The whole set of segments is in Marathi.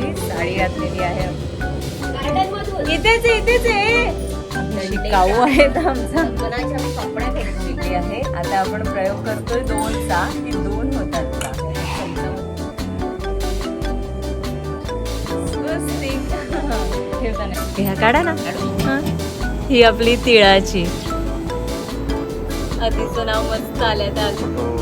की साडी घातलेली आहे. इथेच आहे, इथेच आहे. शिकाऊ आहेत आमचा वेगळी आहे. आता आपण प्रयोग करतोय दोनचा. की दोन होतात. ह्या काढा ना. हा. ही आपली तिळाची. आधीचं नाव मस्त आलंय तर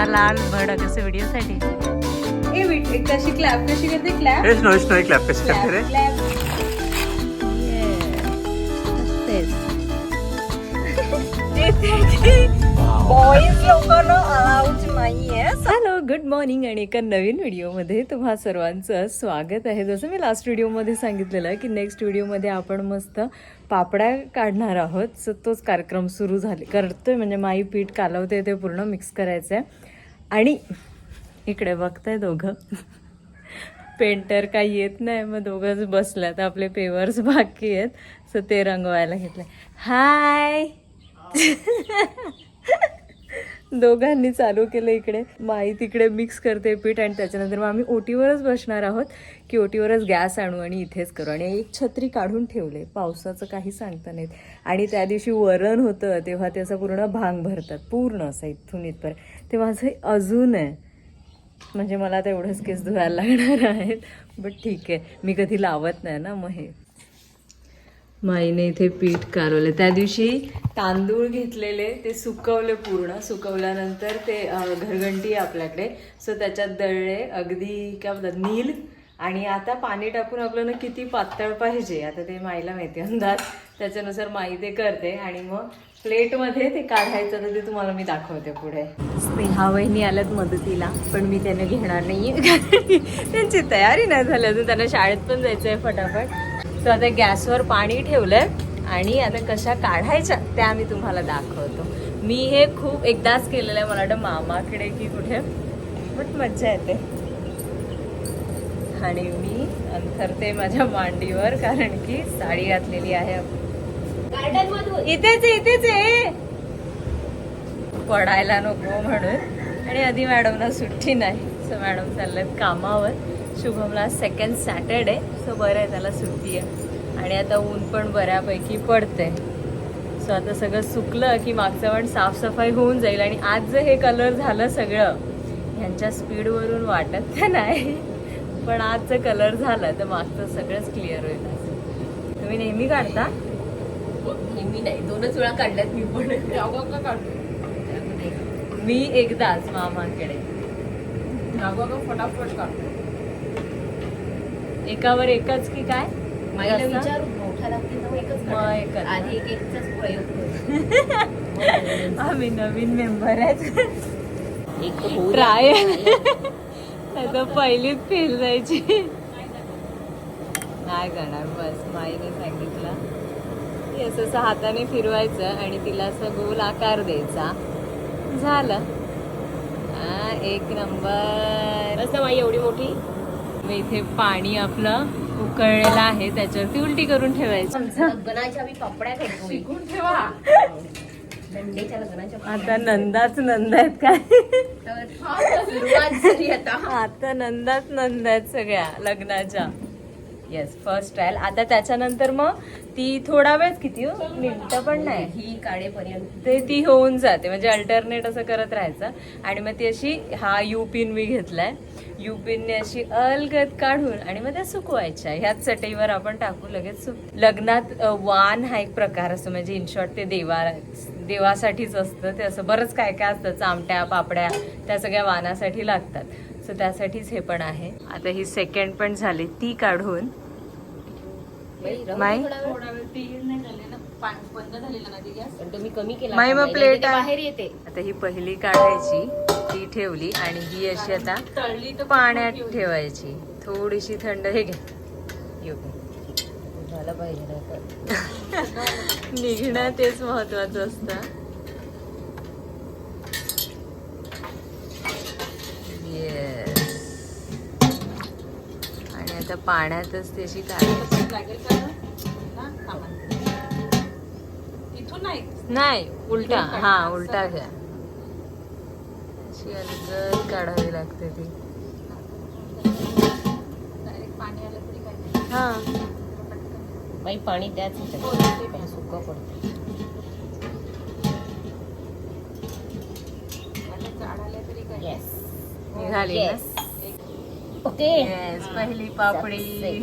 हा लाल भडक असं व्हिडिओ साठी ए विट- कशी क्लॅप कशी करते क्लॅप हे स्नो स्नो क्लॅप कशी करते रे? बॉईज लोकांना अलाउड नाहीये. हॅलो गुड मॉर्निंग आणि एका नवीन व्हिडिओमध्ये तुम्हा सर्वांचं स्वागत आहे. जसं मी लास्ट व्हिडिओमध्ये सांगितलेलं की नेक्स्ट व्हिडिओमध्ये आपण मस्त पापड्या काढणार आहोत. सो तोच कार्यक्रम सुरू झाले. करतोय म्हणजे माई पीठ कालवते ते पूर्ण मिक्स करायचं आहे आणि इकडे बघताय दोघं. पेंटर काही येत नाही. मग दोघंच बसल्यात. आपले पेवर्स बाकी आहेत. सो ते रंगवायला घेतले हाय दोघांनी चालू केलं इकडे. माई तिकडे मिक्स करते पीठ आणि त्याच्यानंतर मग आम्ही ओटीवरच बसणार आहोत की ओटीवरच गॅस आणू आणि इथेच करू. आणि एक छत्री काढून ठेवले पावसाचं काही सांगता नाहीत. आणि त्या दिवशी वरण होतं तेव्हा त्याचा पूर्ण भांग भरतात पूर्ण असं इथून इथपर्यंत. ते माझं अजून आहे. म्हणजे मला तेवढंच केस धुवायला लागणार आहेत बट ठीक आहे. मी कधी लावत नाही ना मग हे. माईने इथे पीठ कालवले त्या दिवशी तांदूळ घेतलेले ते सुकवले पूर्ण. सुकवल्यानंतर ते घरघंटी आहे आपल्याकडे. सो त्याच्यात दळले अगदी काय म्हणतात नील. आणि आता पाणी टाकून आपल्याला किती पातळ पाहिजे. आता ते माईला माहिती अंदाज. त्याच्यानुसार माई ते करते. आणि मग प्लेटमध्ये ते काढायचं तर ते तुम्हाला मी दाखवते पुढे. स्नेहा वहिनी आल्यात मदतीला पण मी त्यांना घेणार नाही आहे त्यांची तयारी नाही झाली अजून. त्यांना शाळेत पण जायचं आहे फटाफट. तर आता गॅसवर पाणी ठेवलंय आणि आता कशा काढायच्या त्या मी तुम्हाला दाखवतो. मी हे खूप एकदाच केलेलं आहे मला वाटतं मामाकडे की कुठे. बट मज्जा येते. आणि मी अंथरते माझ्या मांडीवर कारण की साडी घातलेली आहे. इथेच आहे, इथेच आहे. पडायला नको म्हणून. आणि आधी मॅडमला सुट्टी नाही. सो मॅडम चाललेत कामावर. शुभमला सेकंड सॅटरडे सो बरं आहे त्याला सुट्टी आहे. आणि आता ऊन पण बऱ्यापैकी पडते सो आता सगळं सुकलं की मागचं पण साफसफाई होऊन जाईल. आणि आज जर हे कलर झालं सगळं ह्यांच्या स्पीडवरून वाटत तर नाही. पण आज जर कलर झालं तर मागचं सगळंच क्लिअर होईल. असं. तुम्ही नेहमी काढता? नेहमी नाही. दोनच वेळा काढल्यात मी पण. काढतो. मी एकदाच मामाकडे. फटाफट काढतो. एकावर एकच की काय? माईला कसं? विचारू? मोठा लागतील तर मग एकच मग काढू. एकच. आधी एक एकचाच प्रयोग करू. आम्ही नवीन मेंबर आहेत. एक तर होऊ ट्राय. द्या. आता पहिलीच फेल जायची. नाही करणार बस. माईने सांगितलं. की असं असं हाताने फिरवायचं आणि तिला असं गोल आकार द्यायचा. झालं. हा, एक नंबर. बस ना माई एवढी मोठी? मग इथे पाणी आपलं उकळलेलं आहे. त्याच्यावरती उलटी करून ठेवायचं. लग्नाच्या आम्ही पापड्या खायचो शिकून ठेवा. लग्नाच्या आता नंदाच नंद आहेत काय? पापड्या. सुरुवात झाली आता. आता नंदाच नंद आहेत सगळ्या लग्नाच्या. येस फर्स्ट ट्रायल आता त्याच्यानंतर मग ती थोडा वेळ किती हो? मिनिटं पण नाही. ही काढेपर्यंत. ते ती होऊन जाते. म्हणजे अल्टरनेट असं करत राहायचं. आणि मग ती अशी हा यू पिन मी घेतलाय. यू पिनने अशी अलगद काढून आणि मग त्या सुकवायच्या. ह्याच चटईवर आपण टाकू लगेच सुक लग्नात वान हा एक प्रकार असतो. म्हणजे इन शॉर्ट ते देवा देवासाठीच असतं. ते असं बरंच काय काय असतं. चामट्या पापड्या त्या सगळ्या वानासाठी लागतात. सो त्यासाठीच हे पण आहे. आता ही सेकंड पण झाली. ती काढून. माई? पण तुम्ही कमी केला. माई, मग आहे. बाहेर येते. आता ही पहिली काढायची. ती ठेवली आणि ही अशी आता पाण्यात ठेवायची. थोडीशी थंड हे घे. येऊ घे. झालं पाहिजे. निघणं तेच महत्वाचं असतं. आणि आता पाण्यातच त्याची काढायची नाही उलटा. हा उलटा घ्या. अलगद काढावी लागते ती. हा. बाई पाणी त्याच ह्याच्यात सुका पडतो येस निघाली ना? Yes okay. पहिली पापडी.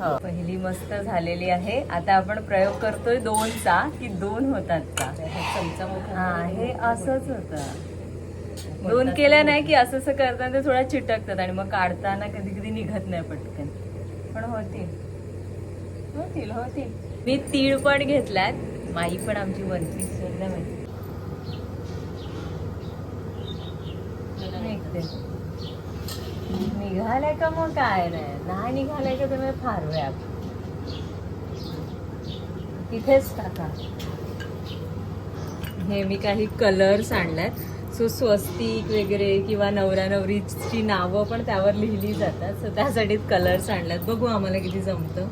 हो. पहिली मस्त झालेली आहे. आता आपण प्रयोग करतोय दोनचा की दोन होतात का? चमचा मोठा हा हे असंच होतं. दोन केल्या नाही की असं असं करताना ते थोड्या चिटकतात आणि मग काढताना कधी कधी निघत नाही पटकन. पण होतील. होतील होतील. मी तीळ पण घेतल्यात माई पण आमची वन पीस निघालाय का मग काय नाही नाही निघालाय का तुम्ही फार व्याप तिथेच टाका. हे मी काही कलर्स आणल्यात. सो स्वस्तिक वगैरे किंवा नवरा नवरीची नावं पण त्यावर लिहिली जातात. सो त्यासाठीच कलर्स आणल्यात. बघू आम्हाला किती जमतं.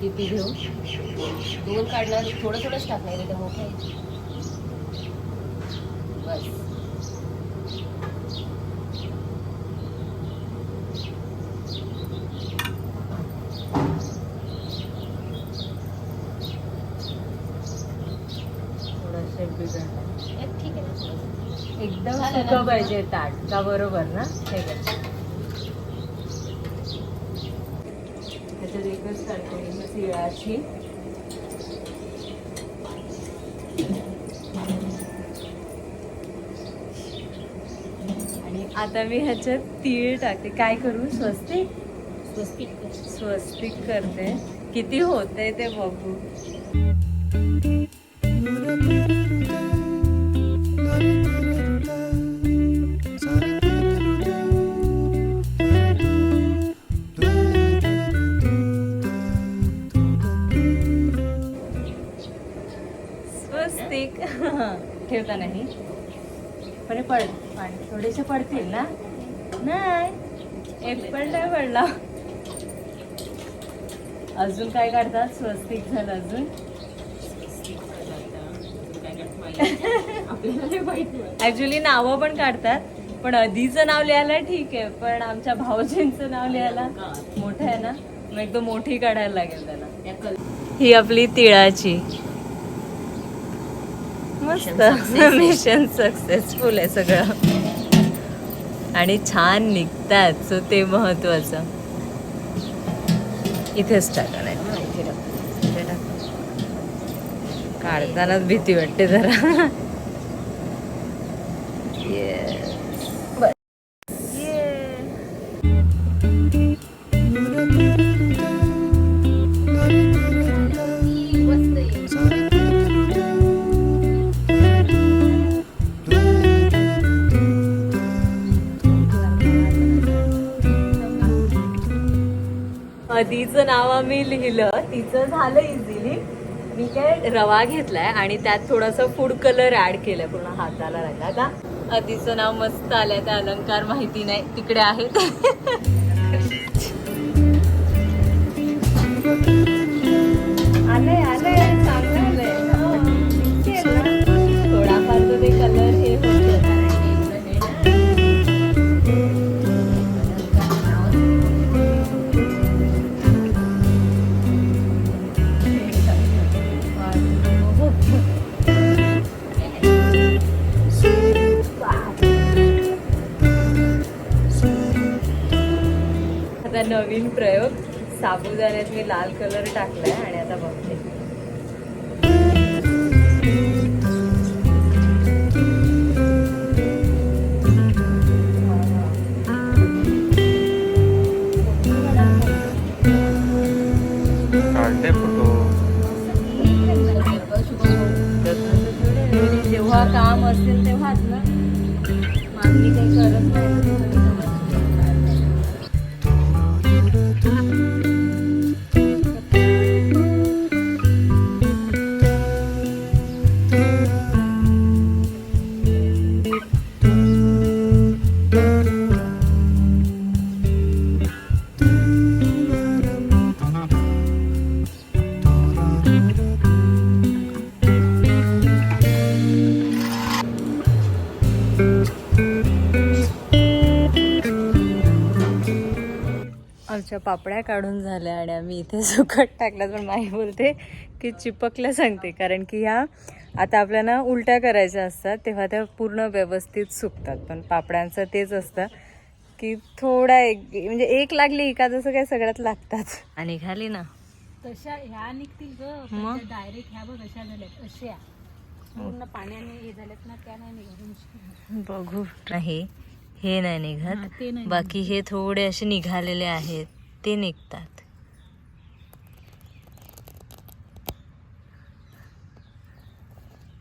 किती घेऊ? दोन काढणार थोडं थोडंच टाकणार मोठं आहे बस थोडंसं बिघडलं एक ठीक आहे ना थोडंसं. सुकं पाहिजे ताट. का बरोबर ना? हे त्याच्यात एकच करते ही तिळाची. आणि आता मी ह्याच्यात तीळ टाकते. काय करू? स्वस्तिक? स्वस्तिक. स्वस्तिक करते. किती होते ते बघू. ठेवता नाही. पण पड पाणी थोडेसे पडतील ना? नाही. एक पण नाही पडला. अजून काय काढतात? स्वस्तिक झालं अजून. ऍक्च्युली नावं पण काढतात. पण आधीचं नाव लिहायला ठीक आहे. पण आमच्या भाऊजींचं नाव लिहायला मोठं आहे ना? मग एकदम मोठी काढायला लागेल त्याला. ही आपली तिळाची. मस्त. मिशन सक्सेसफुल आहे सगळं. आणि छान निघतात. सो ते महत्वाचं. इथेच टाका नाही हा, इथे टाक. इथे टाका. काढतानाच भीती वाटते जरा. आधीचं नाव आम्ही लिहिलं तिचं झालं इझिली मी काय रवा घेतलाय आणि त्यात थोडासा फूड कलर ऍड केलाय पूर्ण हाताला राहिला का आधीचं नाव मस्त आलंय त्या अलंकार माहिती नाही तिकडे आहेत. साबुदाण्यात मी लाल कलर टाकलाय आमच्या पापड्या काढून झाल्या आणि आम्ही इथे सुकट टाकला पण माही बोलते की चिपकल्या सांगते. कारण की ह्या आता आपल्याला उलट्या करायच्या असतात तेव्हा त्या पूर्ण व्यवस्थित सुकतात. पण पापड्यांचं तेच असतं की थोडा एक म्हणजे एक लागली का जसं काय सगळ्यात लागतात. आणि घाली ना. तशा ह्या निघतील ग. मग? डायरेक्ट ह्या बघ अशा झाल्यात. अशा. पूर्ण पाण्याने हे झाल्यात ना त्या नाही बघू. नाही हे नाही हा, निघत बाकी हे थोडे असे निघालेले आहेत. ते निघतात.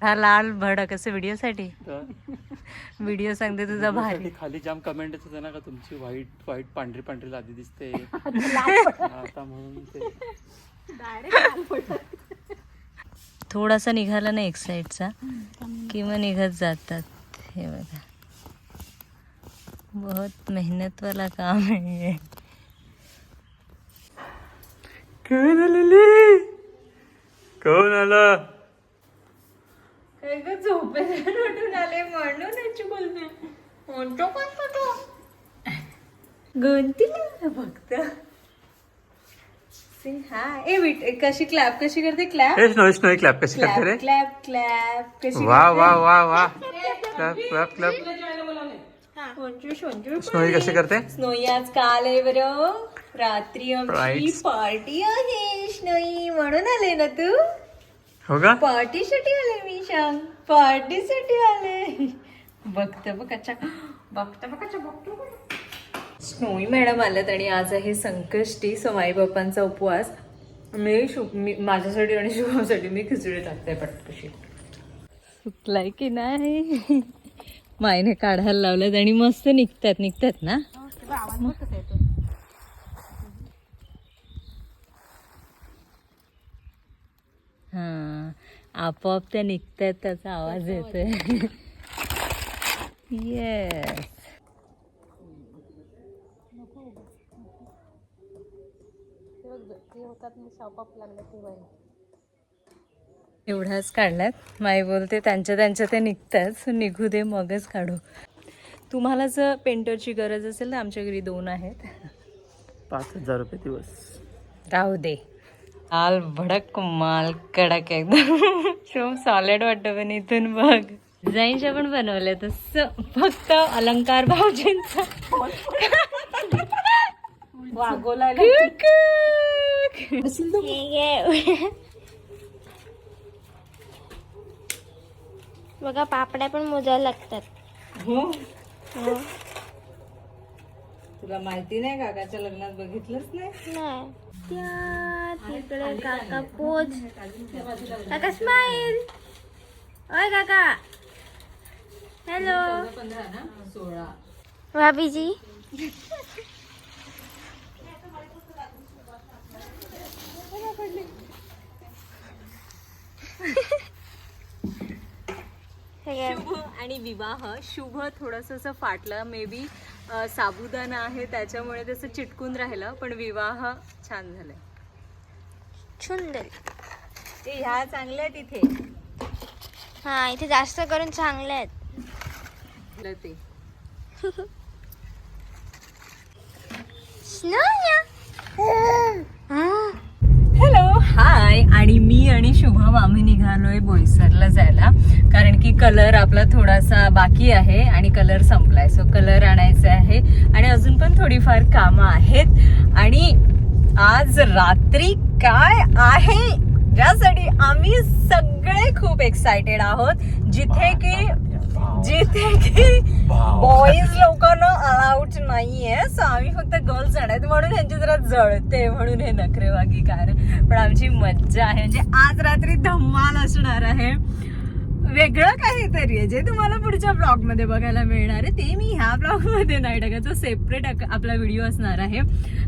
हा लाल भडक असं व्हिडिओसाठी? व्हिडिओ सांगते तुझा भारी. खाली जाम कमेंट येत ना का तुमची व्हाईट व्हाईट पांढरी पांढरी लादी दिसते. आता म्हणून ते. थोडासा निघाला ना एक साईडचा किंवा निघत जातात. हे बघा. बहुत मेहनत वाला काम आहे. ये. कोण आलेली कोण आला काय ग झोपेतून उठून आले म्हणून बोलते. म्हणतो कोण तो गंतीला फक्त. हा ए कशी क्लॅप कशी करते क्लॅप स्नोई स्नोई क्लॅप कशी करते रे? क्लॅप क्लॅप कशी वा वा वा वा. क्लॅप क्लॅप क्लॅप स्नोई कशी करते? स्नोई आज काल आहे बरं. रात्री आमची. पार्टी आहे स्नोई म्हणून आले ना तू? हो का? पार्टीसाठी आले मी सांग पार्टीसाठी आले. बघत बघ कच्चा बघत बघ कच्चा बघतो स्नोई मॅडम आल्यात आणि आज आहे संकष्टी सो आई बाप्पांचा उपवास. मी शु मी माझ्यासाठी आणि शुभमसाठी मी खिचडी टाकते पटकशी. सुकलाय की नाही? मायने काढायला लावल्यात आणि मस्त निघतात निघतात ना? आवाज बघ कसा येतो हा. आपोआप त्या निघतात त्याचा आवाज येतोय. येस ते बघ ते होतात मी शापाप लागलं तेव्हा एवढ्याच काढल्यात. माई बोलते त्यांच्या त्यांच्या ते निघतात निघू दे मगच काढू. तुम्हाला जर पेंटरची गरज असेल तर आमच्या घरी दोन आहेत. पाच हजार रुपये दिवस. राहू दे. लाल भडक माल कडक एकदम. शो सॉलिड वाटतं पण इथून बघ. डिझाईनच्या पण बनवल्या तसं फक्त अलंकार भाऊजींचा. वागोला बघा पापड्या पण मोजायला लागतात. हो? तुला माहिती नाही काकाच्या लग्नात बघितलंच नाही? नाही. त्या तिकडे काका पोच काका स्माईल ओय काका हॅलो भाभीजी शुभ आणि विवाह. शुभ थोडस असं फाटलं. मे बी साबुदाणा आहे त्याच्यामुळे त्याचं चिटकून राहिलं. पण विवाह छान झालाय. सुंदर ते ह्या चांगल्या तिथे हा इथे जास्त करून चांगले आहेत. ते. स्नोया हॅलो हाय आणि मी आणि शुभम आम्ही निघालोय बोईसरला जायला. कारण की कलर आपला थोडासा बाकी आहे आणि कलर संपलाय. सो कलर आणायचा आहे. आणि अजून पण थोडीफार कामं आहेत. आणि आज रात्री काय आहे? ज्यासाठी आम्ही सगळे खूप एक्साइटेड आहोत. जिथे की जिथे की बॉईज लोकांना अलाउड नाहीये. सो आम्ही फक्त गर्ल्स आहेत. म्हणून ह्यांची जरा जळते म्हणून हे नखरेवागी कारण पण आमची मज्जा आहे. म्हणजे आज रात्री धम्माल असणार आहे. वेगळं काहीतरी आहे. जे तुम्हाला पुढच्या ब्लॉगमध्ये बघायला मिळणार आहे ते मी ह्या ब्लॉगमध्ये नाही टाकत. तो सेपरेट आपला व्हिडिओ असणार आहे.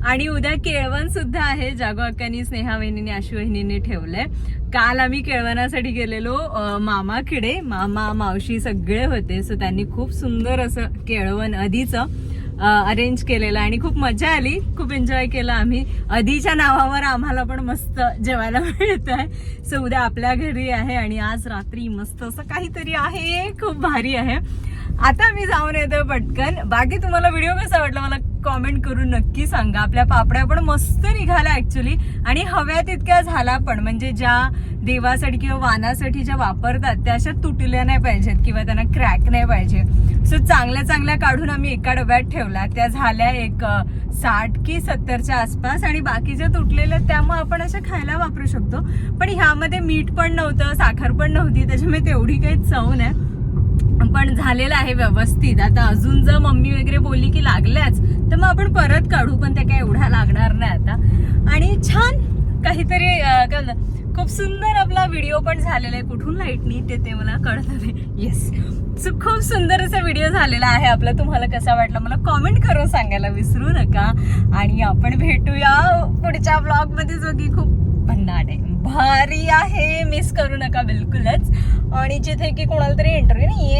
आणि उद्या केळवण सुद्धा आहे. जागो अक्कानी स्नेहा वहिनीने आशू वहिनीने ठेवलंय. काल आम्ही केळवणासाठी गेलेलो अं, मामाकडे. मामा मावशी सगळे होते. सो त्यांनी खूप सुंदर असं केळवण आधीचं अरेंज केलेलं आणि खूप मजा आली. खूप एन्जॉय केलं आम्ही. आधीच्या नावावर आम्हाला पण मस्त जेवायला मिळत आहे. सो उद्या आपल्या घरी आहे आणि आज रात्री मस्त असं काहीतरी आहे. खूप भारी आहे. आता मी जाऊन येतोय पटकन. बाकी तुम्हाला व्हिडिओ कसा वाटला मला कॉमेंट करून नक्की सांगा. आपल्या पापड्या पण मस्त निघाल्या ऍक्च्युली आणि हव्या तितक्या झाला पण. म्हणजे ज्या देवासाठी किंवा वानासाठी ज्या वापरतात त्या अशा तुटल्या नाही पाहिजेत किंवा त्यांना क्रॅक नाही पाहिजे. सो चांगल्या चांगल्या काढून आम्ही एका डब्यात ठेवला त्या झाल्या एक साठ की सत्तरच्या आसपास आणि बाकीच्या तुटलेल्या त्यामुळे आपण अशा खायला वापरू शकतो. पण ह्यामध्ये मीठ पण नव्हतं साखर पण नव्हती त्याच्यामुळे तेवढी काही चव नाही. पण झालेलं आहे व्यवस्थित. आता अजून जर मम्मी वगैरे बोलली की लागल्याच तर मग आपण परत काढू पण त्या काय एवढा लागणार नाही आता. आणि छान काहीतरी काय खूप सुंदर आपला व्हिडिओ पण झालेला आहे. कुठून लाइट नीट येते मला कळत नाही. येस सो खूप सुंदर असा व्हिडिओ झालेला आहे आपला. तुम्हाला कसा वाटला मला कॉमेंट करून सांगायला विसरू नका. आणि आपण भेटूया पुढच्या ब्लॉगमध्ये जो की खूप भन्नाट आहे. भारी आहे. मिस करू नका बिलकुलच. आणि जिथे की कोणाला तरी इंटरव्ह्यू नाही